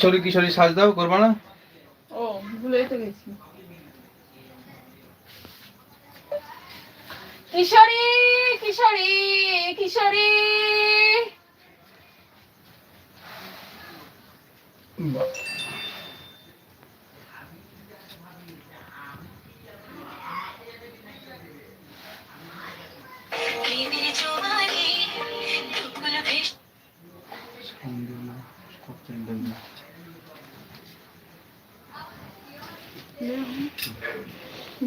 কিশোরী কিশোরী সাজ দাও করবা না? ও ভুলেই তো গেছি। কিশোরী কিশোরী কিশোরী। বাহ।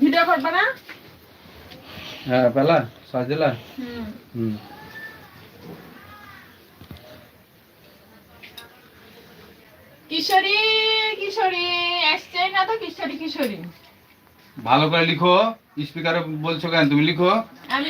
ভিডিও করবে না? হ্যাঁ পেলা হুম। হুম। কিশোরী কিশোরী এসছে না তো কিশোরী কিশোরী? ভালো করে লিখো স্পিকারে বলছো কেন তুমি লিখো। আমি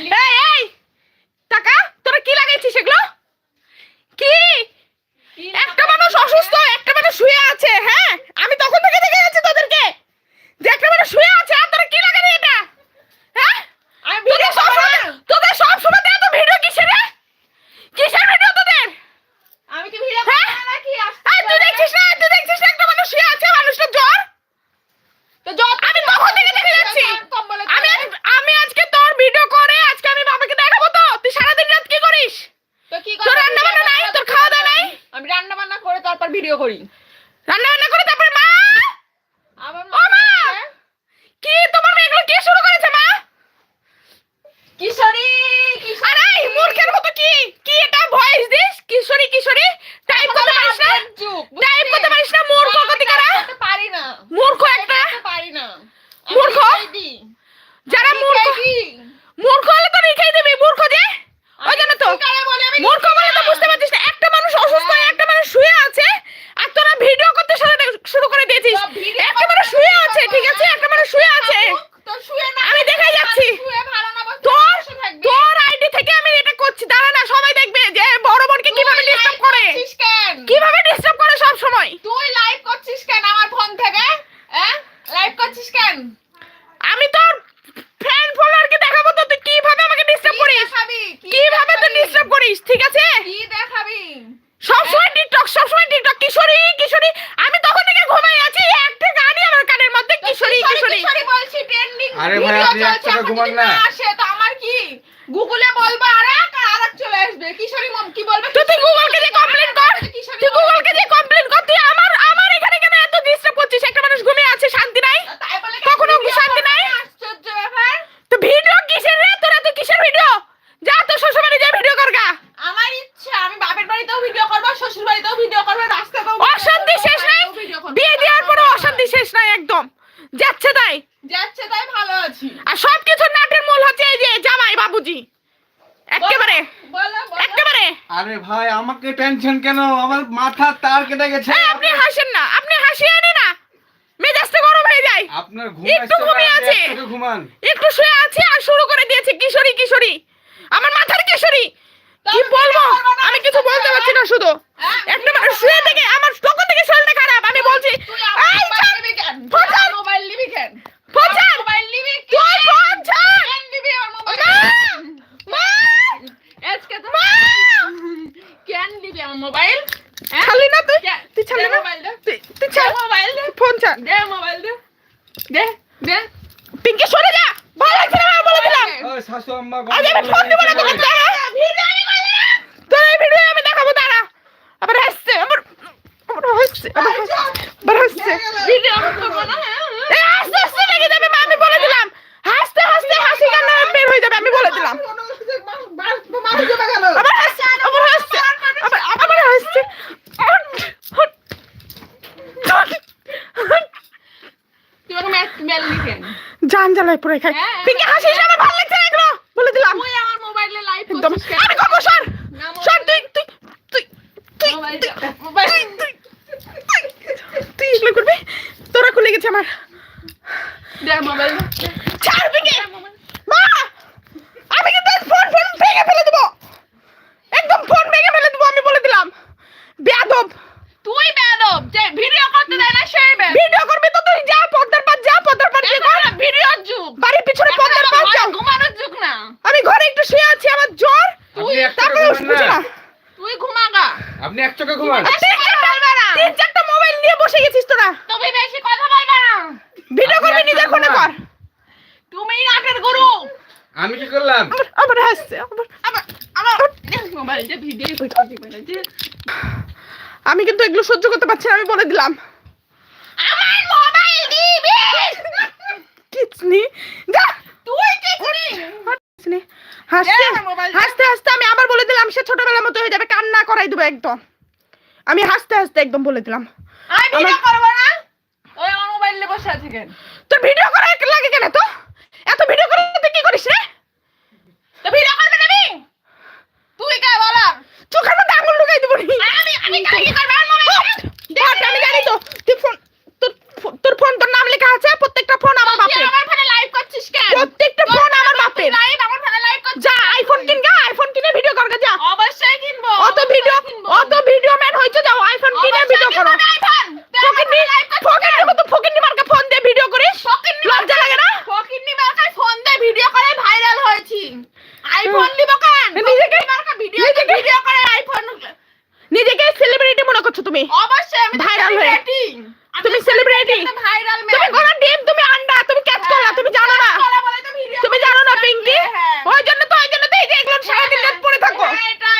ঘুমান না কেটে গেছে। হ্যাঁ, আপনি হাসেন না আপনি হাসিয়েনি না। মেজাজটা গরম হয়ে যায়। আপনার ঘুম একটু ঘুমিয়ে আছে। একটু ঘুমান। একটু শুয়ে আছে আর শুরু করে দিয়েছে। কিশোরী কিশোরী। আমার মাথার কিশোরী। কি বলব? আমি কিছু বলতে পারছি না হ্যাঁ? শুধু। একটা মানুষ শুয়ে থেকে আমার তখন থেকে শরীরটা খারাপ। আমি বলছি এই ফোন মোবাইল নিবি কেন? ফোন মোবাইল নিবি তুই ফোন কেন নিবি আমার মোবাইল মা মা। আজকে তো মা। কেন নিবি আমার মোবাইল? হ্যাঁ? ছাড়লি না তুই? তুই ছাড়লি না? তুই ছাড়। মোবাইল দে। ফোন ছাড়। দে মোবাইল দে। দে দে। পিঙ্কি সরে যা। ভালো লাগছে না বলে দিলাম। শাশু আম্মা আজ আমি ফোন দিব না তোকে দাঁড়া। তোর এই ভিডিও আমি দেখাবো দাঁড়া। আবার হাসছে আমার আমার হাসছে আবার হাসছে ভিডিও করব না হ্যাঁ। জান জ্বালায় পুরাই খাই পিঙ্কি হাসি আমার ভালো লাগছে না এগুলো বলে দিলাম ওই আমার মোবাইলে লাইভ একদম আরে কবো সর সর তুই তুই তুই তুই তুই তুই এগুলো করবি তোরা খুলে গেছে আমার দেখ মোবাইল আপনি এক চোখে ঘুমান। তিন চারটা মোবাইল নিয়ে বসে গেছিস তোরা। তুমি বেশি কথা বলবা না। ভিডিও করবি নিজের ফোনে কর। তুমি আমি কি করলাম? হাসছে আমার আমি কিন্তু এগুলো সহ্য করতে পারছি না আমি বলে দিলাম। আমার মোবাইলটা। হাসতে হাসতে আমি আবার বলে দিলাম সে ছোটবেলার মতো হয়ে যাবে কান্না করাই দেবো একদম। আমি হাসতে হাসতে একদম বলে দিলাম। আমি ভিডিও করব না? ওই আমার মোবাইল বসে আছে কেন? তোর ভিডিও করা লাগে কেন তো এত ভিডিও করে তুই কি করিস রে? তো ভিডিও করবে না আমি? তুই কে বলার? চোখের মধ্যে আঙুল ঢুকাই দেবো আমি আমি কি করবে আমার মোবাইল দেখ আমি জানি তো। তুই ফোন তোর ফোন তোর নাম লেখা আছে? প্রত্যেকটা ফোন আমার বাপের। আমার ফোনে লাইভ করছিস কেন? প্রত্যেকটা ফোন আমার বাপের। লাইভ আমার ফোনে লাইভ করছিস যা আইফোন কিন গা আইফোন কিনে ভিডিও কর যা। অবশ্যই কিনবো অত ভিডিও অত ভিডিও ম্যান হইছো যাও আইফোন কিনে ভিডিও করো ফকিন্নি ফকিন্নি মতো ফকিন্নি মার্কা ফোন দিয়ে ভিডিও করিস লজ্জা লাগে না ফকিন্নি মার্কায় ফোন দিয়ে ভিডিও করে ভাইরাল হয়েছি আইফোন নিব কেন নিজেকে মার্কা ভিডিও নিজেকে- ভিডিও করে আইফোন নিজেকে সেলিব্রিটি মনে করছ তুমি অবশ্যই আমি Viral হয়ে। celebrity। আমি তুমি celebrity। ভাইরাল তুমি কোন ডিম তুমি আন্ডা তুমি ক্যাচ করলা তুমি জানো না তুমি জানো না পিঙ্কি হ্যাঁ। ওই জন্য তো ওই জন্য তো এই যে এগুলো সারাদিন রাত পড়ে থাকো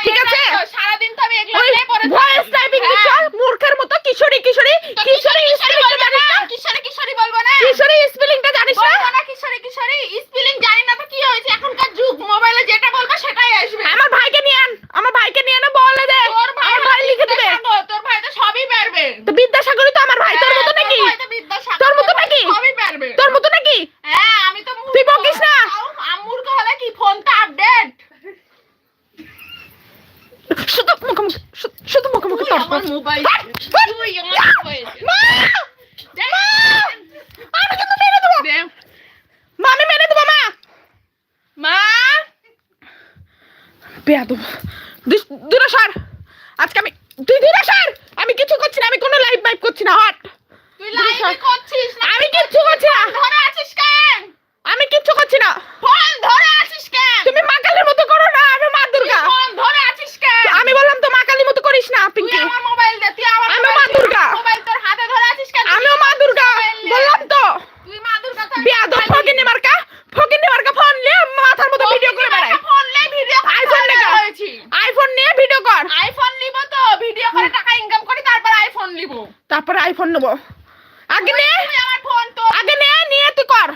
ঠিক আছে সারাদিন তো আমি এগুলো ওই নিয়ে পড়ে ভয়েস টাইপিং দিচ্ছ মূর্খের মতো কিশোরী কিশোরী কিশোরী স্পেলিংটা জানিস না কিশোরী কিশোরী বলব না কিশোরী স্পেলিংটা জানিস না বলব না কিশোরী কিশোরী স্পেলিং জানি না তো কি হয়েছে এখনকার যুগ মোবাইলে যেটা বলব সেটাই আসবে আমার ভাইকে নিয়ে আন আমার ভাইকে নিয়ে আনো বলে দে তোর ভাই আমার ভাই লিখে দিবে বিদ্যাসাগর, তোর ভাই তো সবই পারবে তো বিদ্যাসাগরই তো আমার ভাই তোর হ্যাঁ, মতো নাকি ভাই তো বিদ্যাসাগর, তোর মতো নাকি? সবই পারবে তোর মতো নাকি হ্যাঁ আমি তো মূর্খ। তুই বকিস না। তাও আমূর্খ হলে কি ফোন তো আপডেট শুধু মুখোমুখি শু- শুধু মুখোমুখি তর্ক আমার মোবাইল তুই আমার মোবাইল মা! দেখ। আমি কিন্তু মেরে দেবো দে। মা আমি মেরে দেবো মা মা বেয়াদব। দূরে সর। আজকে আমি তুই দূরে সর। আমি কিছু করছি না আমি কোনো লাইভ বাইভ করছি না হট। তুই লাইভে করছিস না আমি কিচ্ছু করছি না। ধরে আছিস কেন? আমি কিচ্ছু করছি না। ফোন ধরে আছিস কেন? তুমি মা কালীর মতো করো না আমি মা দুর্গা। ফোন ধরে আছিস কেন? আমি বললাম তো মা কালীর মতো করিস না তুই আমার মোবাইল দে তুই আমার আমি মা দুর্গা। মোবাইল তোর হাতে ধরে আছিস কেন? আমিও মা দুর্গা বললাম তো তুই মা দুর্গা তো বেয়াদব ফকিনি মার্কা ফকিনি মার্কা ফোন নিয়ে মাথার মতো ভিডিও করে বেড়ায় ফোন লে ভিডিও আইফোন দেখা। হয়েছি আইফোন নিয়ে ভিডিও কর আইফোন নিব তো ভিডিও করে টাকা ইনকাম করি তারপর আইফোন নিব তারপরে আইফোন নেব। আগে নে আগে নে নিয়ে তুই কর।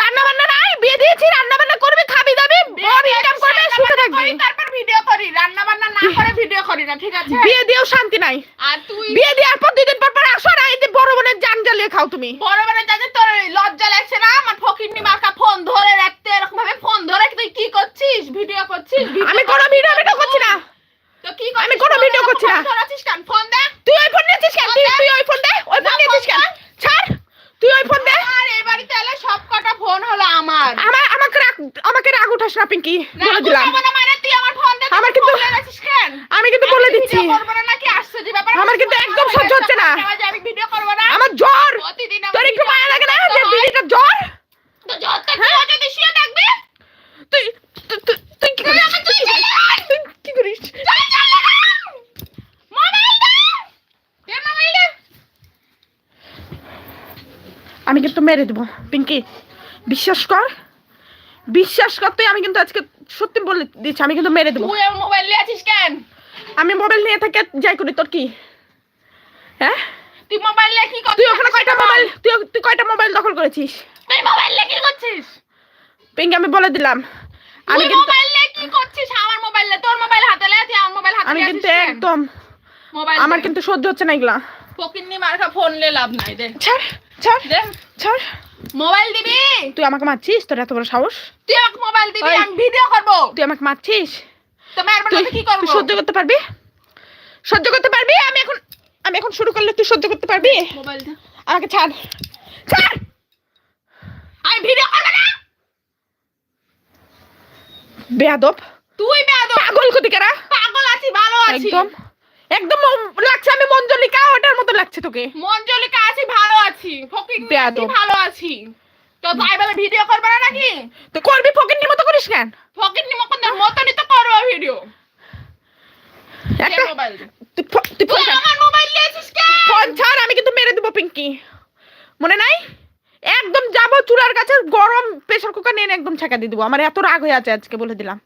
রান্না বান্না নাই বিয়ে দিয়েছি রান্না বান্না করবি খাবি দাবি বড় ইনকাম করবে সুখে থাকবি। তারপর ভিডিও করি। রান্না বান্না না করে ভিডিও করি না ঠিক আছে? বিয়ে দিয়েও শান্তি নাই। আর তুই বিয়ে দেওয়ার পর দুই দিন পর পর আসো না এই বড় বোনের জান জ্বালিয়ে খাও তুমি। বড় বড় যাতে তোর লজ্জা লাগছে না? আমার ফকিরনি মার্কা ফোন ধরে রাখতে এরকম ভাবে ফোন ধরে তুই কি করছিস? ভিডিও করছিস? আমি কোনো ভিডিও ভিডিও করছি না। তো কি আমি কোনো video করছি না। ফোন দে। তুই ওই ফোন নিয়েছিস কেন? তুই ওই ওই ফোন নিয়েছিস কেন? ছাড়! তুই ওই ফোন দে। আর এই বাড়িতে এলে সব কটা ফোন হলো আমার। আমার আমাকে রাগ আমাকে রাগ উঠাস না পিঙ্কি। বলে দিলাম। মানে তুই আমার ফোন দে আমার কিন্তু- আমি কিন্তু বলে দিচ্ছি। আমার কিন্তু একদম সহ্য হচ্ছে না। আমি ভিডিও করব না। আমার জ্বর! তোর একটু মায়া লাগে না? যে হয়। দিদিটা জ্বর? তো তুই শুয়ে থাকবি? তুই তুই তুই তুই কি করিস? তুই কি করিস চলে চলে মোবাইল দে দে মোবাইল দে আমি কিন্তু মেরে দেবো। পিঙ্কি বিশ্বাস কর বিশ্বাস কর তুই আমি কিন্তু আজকে সত্যি বলে দিচ্ছি আমি কিন্তু মেরে দেবো। তুই আমার মোবাইল নিয়ে আছিস কেন? আমি মোবাইল নিয়ে থেকে যাই করি তোর কি? হ্যাঁ? তুই মোবাইল নিয়ে কি করছিস? তুই ওখানে কয়টা মোবাইল তুই তুই কয়টা মোবাইল দখল করেছিস? তুই মোবাইল নিয়ে কি করছিস? পিঙ্কি আমি বলে দিলাম। আমি কিন্তু মোবাইল নিয়ে কি করছিস? আমার মোবাইল নিয়ে তোর মোবাইল হাতে লে তুই আমার মোবাইল হাতে আমি কিন্তু একদম মোবাইল আমার কিন্তু সহ্য হচ্ছে না এগুলা। ফকিন্নি মার্কা ফোন লে লাভ নাই দে। ছাড় ছাড় দে। ছাড়। মোবাইল দিবি? তুই আমাকে মারছিস? তোর এত বড় সাহস? তুই আমাকে মোবাইল দিবি আমি ভিডিও করব। তুই আমাকে মারছিস? তো মেয়ের তুই কি করব? সহ্য করতে পারবি? সহ্য করতে পারবি? আমি এখন আমি এখন শুরু করলে তুই সহ্য করতে পারবি? মোবাইল দে। আমাকে ছাড়। ছাড়! আমি ভিডিও করব না? বেয়াদব। তুই বেয়াদব। পাগল ক্ষতিকারা পাগল আছি ভালো আছি। একদম। একদম লাগছে আমি মঞ্জলিকা ওটার মতো লাগছে তোকে। মঞ্জলিকা আছি ভালো আছি। আছি ভালো আছি। তো তাই বলে ভিডিও করবে না নাকি? তো করবি ফকির মতো করিস কেন? ফকিন্নি মকন্দের মতনই তো করব ভিডিও। একটা মোবাইল তুই ফোন আমার মোবাইল নিয়েছিস কেন ফোন ছাড় আমি কিন্তু মেরে দেবো পিঙ্কি। মনে নাই? একদম যাব চুলার কাছে গরম প্রেসার কুকার নিয়ে একদম ছেঁকা দিয়ে দেবো। আমার এত রাগ হয়ে আছে আজকে বলে দিলাম।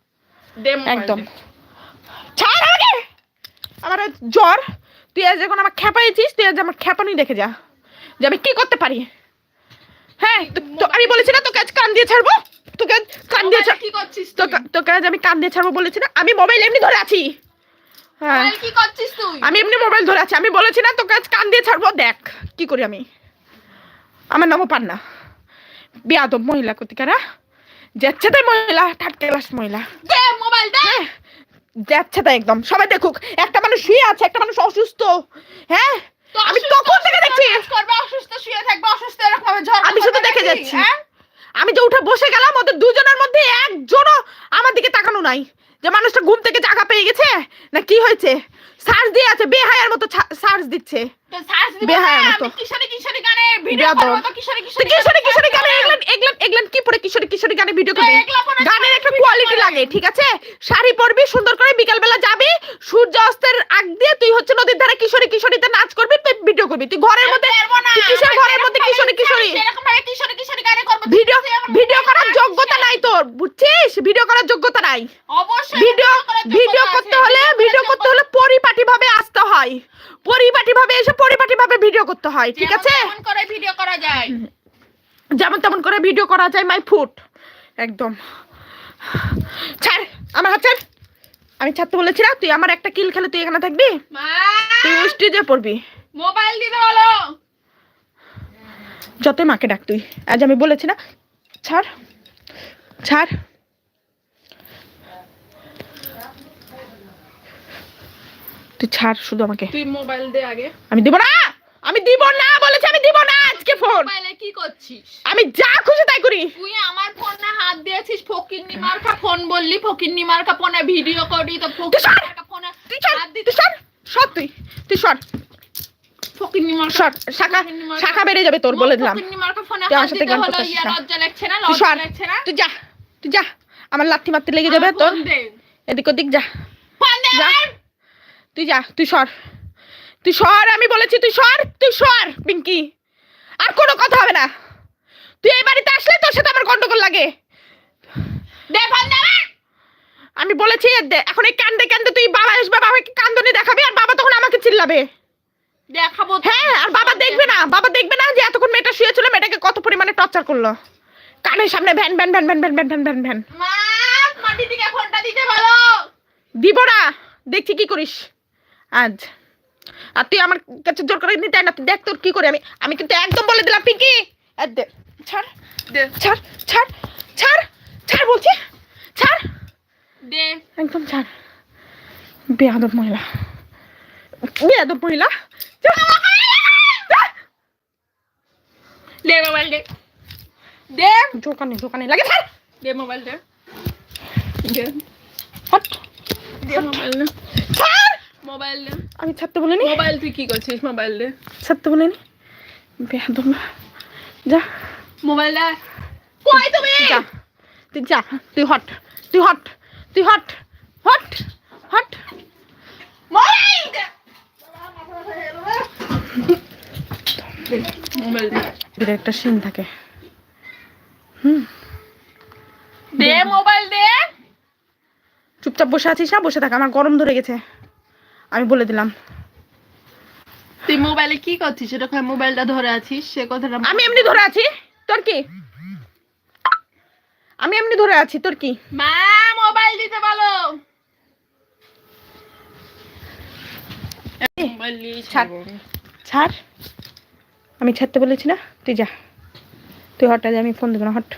একদম। ছাড় আমাকে! আমার জ্বর তুই আজ যখন আমার খেপাইছিস তুই আজ আমার খেপানি দেখে যা যে আমি কি করতে পারি? হ্যাঁ আমি বলেছি না তোকে আজ কান দিয়ে ছাড়বো। তোকে কান দিয়ে কি করছিস তোকে তোকে আজ আমি কান দিয়ে ছাড়বো বলেছি না আমি মোবাইল এমনি ধরে আছি। হ্যাঁ। কি করছিস তুই? আমি এমনি মোবাইল ধরে আছি আমি বলেছি না তোকে আজ কান দিয়ে ছাড়বো দেখ কি করি আমি। আমার নামও পান্না। বিয়াদব মহিলা কতিকারা যাচ্ছে তাই মহিলা থার্ড ক্লাস মহিলা। দে মোবাইল দে। হ্যাঁ। যাচ্ছে তাই একদম। সবাই দেখুক একটা মানুষ শুয়ে আছে একটা মানুষ অসুস্থ। হ্যাঁ? তো আমি তখন থেকে দেখছি। করবে অসুস্থ শুয়ে থাকবে অসুস্থ এরকম ভাবে ঝড় আমি শুধু দেখে যাচ্ছি। আমি যে উঠে বসে গেলাম ওদের দুজনের মধ্যে একজনও আমার দিকে তাকানো নাই। যে মানুষটা ঘুম থেকে জাগা পেয়ে গেছে? না কি হয়েছে? সার্চ দিয়ে আছে বেহায়ার মতো সার্চ দিচ্ছে। নাচ করবি ভিডিও করবি। তুই ঘরের মধ্যে ঘরের মধ্যে কিশোরী কিশোরী ভিডিও ভিডিও করার যোগ্যতা নাই তোর বুঝছিস? ভিডিও করার যোগ্যতা নাই। ভিডিও ভিডিও হলে ভিডিও হলে পরিপাটি ভাবে হয়। পরিপাটি ভাবে এসে পরিপাটি ভাবে ভিডিও করতে হয় ঠিক আছে? তেমন করে ভিডিও করা যায়। যেমন তেমন করে ভিডিও করা যায় মাই ফুট একদম। ছাড় আমার হাত ছাড়। আমি ছাড়তে বলেছি না তুই আমার একটা কিল খেলে তুই এখানে থাকবি? তুই স্টেজে পড়বি। মোবাইল দিতে বলো। যতই মাকে ডাক তুই। আজ আমি বলেছি না। ছাড়। ছাড়। তুই ছাড় শুধু আমাকে। তুই মোবাইল দে আগে। আমি দিব না! আমি দিব না বলেছি আমি দিব না আজকে ফোন মোবাইলে কি করছিস? আমি যা খুশি তাই করি। তুই আমার ফোনে হাত দিয়েছিস ফকিন্নি মার্কা ফোন বললি ফকিন্নি মার্কা ফোনে ভিডিও করি তো তুই সর! ফকিন্নি মার্কা ফোনে তুই সর! তুই দিতে সর! সর তুই! তুই সর! শাখা শাখা বেড়ে যাবে তোর বলে দিলাম। ফকিন্নি মার্কা ফোনে হাত দিতে হলো ইয়া না। লজ্জা লাগছে না লজ্জা লাগছে না? তুই যা! তুই যা! আমার লাথি মারতে লেগে যাবে তোর। এদিক ওদিক যা। ফোন দে যা। তুই যা তুই সর। তুই সর আমি বলেছি তুই সর তুই সর পিঙ্কি। আর কোনো কথা হবে না। তুই এই বাড়িতে আসলে তোর সাথে আমার গন্ডগোল লাগে। দে ফোন দে আমি বলেছি দে- এখন এই কান্দে কান্দে তুই বাবা আসবে বাবাকে কান্দনি দেখাবি আর বাবা তখন আমাকে চিল্লাবে। দেখাবো হ্যাঁ আর বাবা দেখবে না বাবা দেখবে না যে এতক্ষণ মেয়েটা শুয়েছিল মেয়েটাকে কত পরিমাণে টর্চার করল। কানের সামনে ভ্যান ভ্যান ভ্যান ভ্যান ভ্যান ভ্যান ভ্যান ভ্যান। ভ্যান মা মাটি থেকে ফোনটা দিতে বলো। দিব না দেখছি কি করিস। আজ। আর তুই আমার কাছে জোর করে নিতে না তুই দেখ তোর কি করে আমি। আমি কিন্তু একদম বলে দিলাম পিঙ্কি। আর দে ছাড়। দে। ছাড় ছাড় ছাড় ছাড় বলছি। ছাড়। দে। একদম ছাড়। বেয়াদব মহিলা। বেয়াদব মহিলা। যা। যা। দে মোবাইল দে। দে। দোকানে দোকানে লাগে ছাড়। দে মোবাইল দে। দে হট। দে মোবাইল ছাড় মোবাইল দে। আমি ছাড়তে বলিনি? মোবাইল তুই কি করছিস? মোবাইল দে। ছাড়তে বলিনি? বেয়াদব। যা। মোবাইল দে। কই তুমি? যা। তুই যা। তুই হট। তুই হট। তুই হট। হট। হট। মোবাইল দে। মোবাইল দে। একটা সিন থাকে। হুম। দে মোবাইল দে। চুপচাপ বসে আছিস না? বসে থাক। আমার গরম ধরে গেছে। আমি বলে দিলাম। তুই মোবাইলে কি করছিস? এরকম মোবাইলটা ধরে আছিস সে কথাটা আমি এমনি ধরে আছি? তোর কি? আমি এমনি ধরে আছি তোর কি? মা মোবাইল দিতে বলো। ছাড়। ছাড়। আমি ছাড়তে বলেছি না? তুই যা। তুই আজ আমি ফোন দেবো না হট।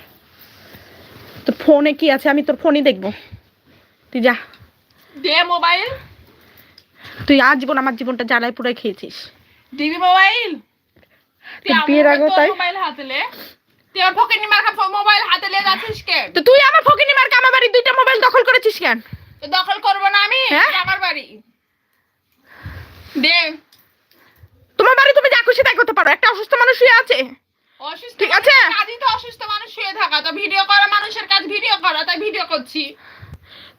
তোর ফোনে কি আছে? আমি তোর ফোনই দেখব। তুই যা। দে মোবাইল তুই আজ জীবন আমার জীবনটা জ্বালায় পুরাই খেয়েছিস। দিবি মোবাইল? বিয়ের আগেও তাই? মোবাইল হাতে লে। তুই আর ফকিনি মার্কা মোবাইল হাতে লে যাচ্ছিস কে তো তুই আমার ফকিনি মার্কা আমার বাড়ি দুইটা মোবাইল দখল করেছিস কেন? তো দখল করব না আমি হ্যাঁ? আমার বাড়ি। দে। তোমার বাড়ি তুমি যা খুশি তাই করতে পারো। একটা অসুস্থ মানুষ শুয়ে আছে। অসুস্থ ঠিক আছে। কাজই তো অসুস্থ মানুষ শুয়ে থাকা। তো ভিডিও করা মানুষের কাজ ভিডিও করা তাই ভিডিও করছি।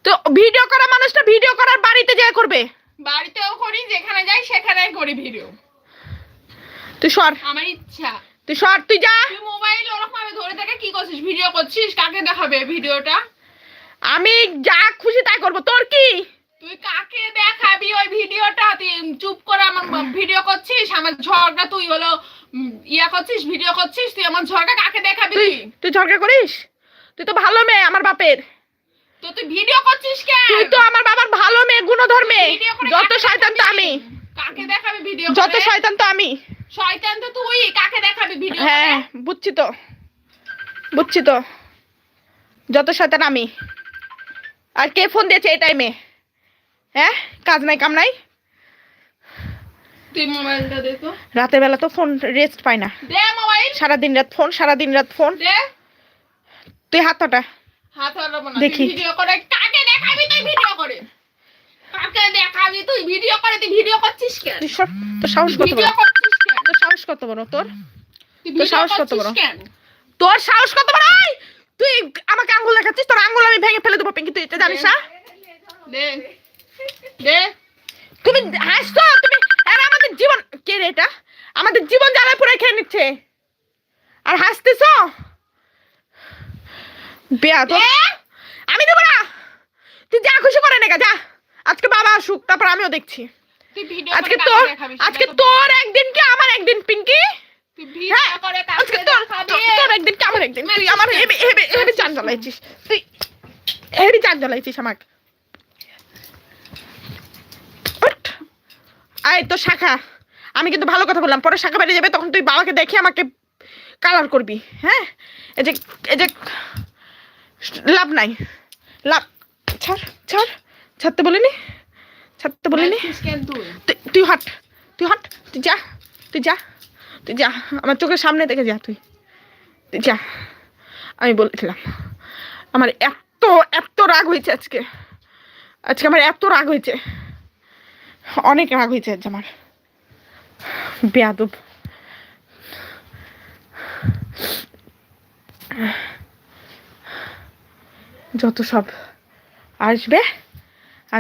তো ভিডিও করা মানুষটা ভিডিও করার বাড়িতে যেয়ে করবে। বাড়িতেও করি যেখানে যাই সেখানেই করি ভিডিও তুই সর। আমার ইচ্ছা। তুই সর তুই যা। তুই মোবাইল ওরকম ভাবে ধরে থেকে কি করছিস? ভিডিও করছিস? কাকে দেখাবে ভিডিওটা আমি যা খুশি তাই করব। তোর কি? তুই কাকে দেখাবি ওই ভিডিওটা তুই চুপ করে আমার ভিডিও করছিস? আমার ঝগড়া তুই হলো ইয়া করছিস ভিডিও করছিস? তুই আমার ঝগড়া কাকে দেখাবি? তুই তুই তুই ঝগড়া করিস? তুই তো ভালো মেয়ে আমার বাপের। তো তুই ভিডিও করছিস কেন? তুই তো আমার বাবার ভালো মেয়ে গুণধর মেয়ে। ভিডিও করে যত শয়তান তো আমি। কাকে দেখাবি ভিডিও যত শয়তান তো আমি। শয়তান তো তুই কাকে দেখাবি ভিডিও হ্যাঁ বুঝছি তো। বুঝছি তো। যত শয়তান আমি। আর কে ফোন দিয়েছে এই টাইমে হ্যাঁ কাজ নাই কাম নাই? তুই মোবাইলটা দে তো। রাতের বেলা তো ফোন রেস্ট পায় না। দে মোবাইল। সারাদিন রাত ফোন সারাদিন রাত ফোন। দে। তুই হাতটা দেখি। ভিডিও করে কাকে দেখাবি তুই ভিডিও করে? কাকে দেখাবি তুই ভিডিও করে তুই ভিডিও করছিস কেন? তোর সাহস কত বড়? তোর সাহস কত বড়? তোর? সাহস কত বড়? তোর সাহস কত বড়! তুই আমাকে আঙ্গুল দেখাচ্ছিস? তোর আঙ্গুল আমি ভেঙে ফেলে দেবো পিঙ্কি তুই এটা জানিস না দে। দে। তুমি হাসছো? তুমি আর আমাদের জীবন কে রে এটা? আমাদের জীবন জ্বালায় পুরো খেয়ে নিচ্ছে। আর হাসতেছো? বেয়া তো। আমি দেবো না। তুই যা খুশি করে নেগা যা। আজকে বাবা আসুক তারপর আমিও দেখছি। আজকে তোর আজকে তোর একদিন কি আমার একদিন পিঙ্কি? হ্যাঁ করে আজকে কাকে তোর দেখাবি। তোর- তোর একদিন কি আমার একদিন? তুই আমার হেবে চান জ্বালাইছিস। তুই হেবি চান জ্বালাইছিস আমাকে। উঠ। আয় তো শাখা। আমি কিন্তু ভালো কথা বললাম। পরে শাখা বেরিয়ে যাবে তখন তুই বাবাকে দেখে আমাকে কালার করবি। হ্যাঁ? এই যে এই যে লাভ নাই। লাভ। ছাড় ছাড় ছাড়তে বলিনি। ছাড়তে বলিনি। তুই হাট তুই হাট তুই যা তুই যা তুই যা। আমার চোখের সামনে থেকে যা তুই। তুই যা। আমি বলেছিলাম। আমার এত এত রাগ হয়েছে আজকে। আজকে আমার এত রাগ হয়েছে। অনেক রাগ হয়েছে আজ আমার। বেয়াদব। যত সব আসবে